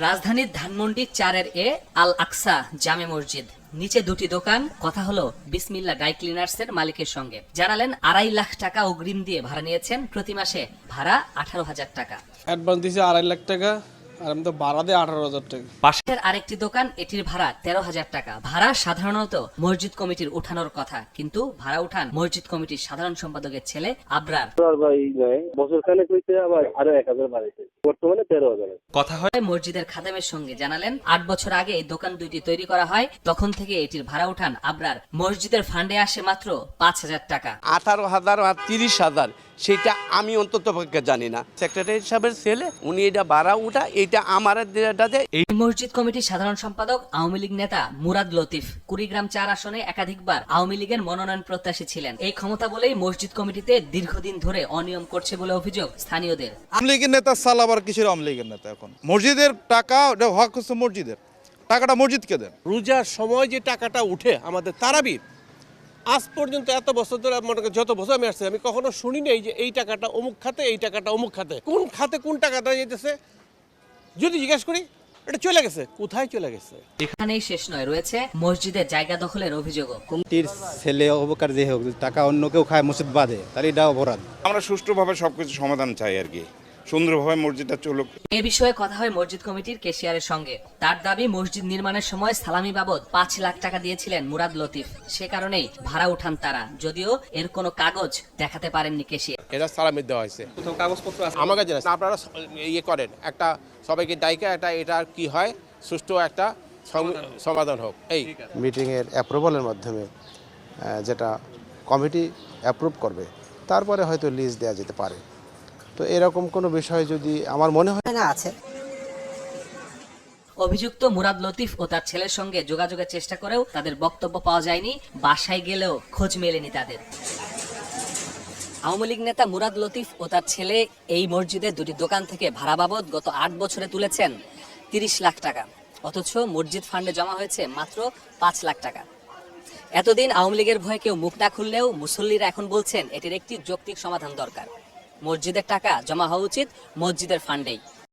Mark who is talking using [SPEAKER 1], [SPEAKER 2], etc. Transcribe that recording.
[SPEAKER 1] রাজধানীর ধানমন্ডি চারের এ আল আকসা জামে মসজিদ। নিচে দুটি দোকান, কথা হলো বিসমিল্লা ড্রাই ক্লিনার্স এর মালিকের সঙ্গে। জানালেন, আড়াই লাখ টাকা অগ্রিম দিয়ে ভাড়া নিয়েছেন প্রতি মাসে ভাড়া আঠারো হাজার টাকা।
[SPEAKER 2] অ্যাডভান্স দিয়েছে আড়াই লাখ টাকা। আর আমি তো ভাড়া দিই আঠারো হাজার টাকা।
[SPEAKER 1] পাশের আরেকটি দোকান এটির ভাড়া তেরো হাজার টাকা। ভাড়া সাধারণত মসজিদ কমিটির উঠানোর কথা কিন্তু ভাড়া উঠান মসজিদ কমিটির সাধারণ সম্পাদকের ছেলে আবরার।
[SPEAKER 3] আর ভাই নয় বছর খানেক হইতে আবার আরও এক হাজার বাড়াইছে। বর্তমানে তেরো হাজার
[SPEAKER 4] কথা হয়
[SPEAKER 1] মসজিদের খাদেমের সঙ্গে জানালেন আট বছর আগে এই দোকান দুইটি তৈরি করা হয় তখন থেকে এটির ভাড়া উঠান আবরার। মসজিদের ফান্ডে আসে মাত্র পাঁচ হাজার টাকা।
[SPEAKER 5] আঠারো হাজার আর তিরিশ হাজার। সেটা আমি অন্তত পক্ষে জানি না। সেক্রেটারি সাহেবের ছেলে? উনি এটা বাড়া উঠা এটা আমার
[SPEAKER 1] এই মসজিদ কমিটির সাধারণ সম্পাদক আওয়ামী লীগ নেতা মুরাদ লতিফ। কুড়িগ্রাম চার আসনে একাধিকবার আওয়ামী লীগের মনোনয়ন প্রত্যাশী ছিলেন। এই ক্ষমতা বলেই মসজিদ কমিটিতে দীর্ঘদিন ধরে অনিয়ম করছে বলে অভিযোগ স্থানীয়দের।
[SPEAKER 6] আওয়ামী লীগের নেতা সাল আবার কিসের আওয়ামী লীগের নেতা এখন? মসজিদের টাকা হক হচ্ছে মসজিদের। টাকাটা মসজিদকে দেন।
[SPEAKER 7] রোজার সময় যে টাকাটা উঠে আমাদের তারাবির আজ পর্যন্ত এত বছর ধরে মনে যত বছর আমি আসছি আমি কখনো শুনি নাই যে এই টাকাটা অমুক খাতে এই টাকাটা অমুক খাতে। কোন খাতে কোন টাকাটা যেতেছে? যদি জিজ্ঞেস করি এটা চলে গেছে। কোথায় চলে গেছে?
[SPEAKER 1] এখানেই শেষ নয় রয়েছে মসজিদের জায়গা দখলের অভিযোগও।
[SPEAKER 8] কমিটির ছেলে অবকার যে হোক টাকা অন্য কেউ খায় মসজিদ বাদে তাহলে এটা অপরাধ।
[SPEAKER 9] আমরা সুষ্ঠুভাবে সবকিছু সমাধান চাই আর কি। সুন্দরভাবে মসজিদটা চলুক।
[SPEAKER 1] এ বিষয়ে কথা হয় মসজিদ কমিটির কেশিয়ারের সঙ্গে। তার দাবি মসজিদ নির্মাণের সময় সালামি বাবদ পাঁচ লাখ টাকা দিয়েছিলেন মুরাদ লতিফ। সে কারণেই ভাড়া উঠান তারা। যদিও এর কোনো কাগজ দেখাতে পারেননি কেশিয়ার।
[SPEAKER 7] এটা সালামি দেওয়া হয়েছে। কাগজপত্র আমার কাছে আছে। আপনারা ইয়ে করেন। একটা সবাইকে ডাইকা একটা এটা কি হয় সুষ্ঠু একটা সমাধান হোক। এই।
[SPEAKER 10] মিটিংয়ের অ্যাপ্রুভালের মাধ্যমে আহ, যেটা কমিটি অ্যাপ্রুভ করবে তারপরে হয়তো লিজ দেওয়া যেতে পারে। তো এরকম কোনো বিষয় যদি আমার মনে হয় না আছে।
[SPEAKER 1] অভিযুক্ত মুরাদ লতিফ ও তার ছেলের সঙ্গে যোগাযোগের চেষ্টা করেও তাদের বক্তব্য পাওয়া যায়নি বাসায় গেলেও খোঁজ মেলেনি তাদের। আওয়ামী লীগ নেতা মুরাদ লতিফ ও তার ছেলে এই মসজিদের দুটি দোকান থেকে ভাড়া বাবদ গত আট বছরে তুলেছেন তিরিশ লাখ টাকা। অথচ মসজিদ ফান্ডে জমা হয়েছে মাত্র পাঁচ লাখ টাকা। এতদিন আওয়ামী লীগের ভয়ে কেউ মুখ না খুললেও মুসল্লিরা এখন বলছেন এটির একটি যৌক্তিক সমাধান দরকার। মসজিদের টাকা জমা হওয়া উচিত মসজিদের ফান্ডেই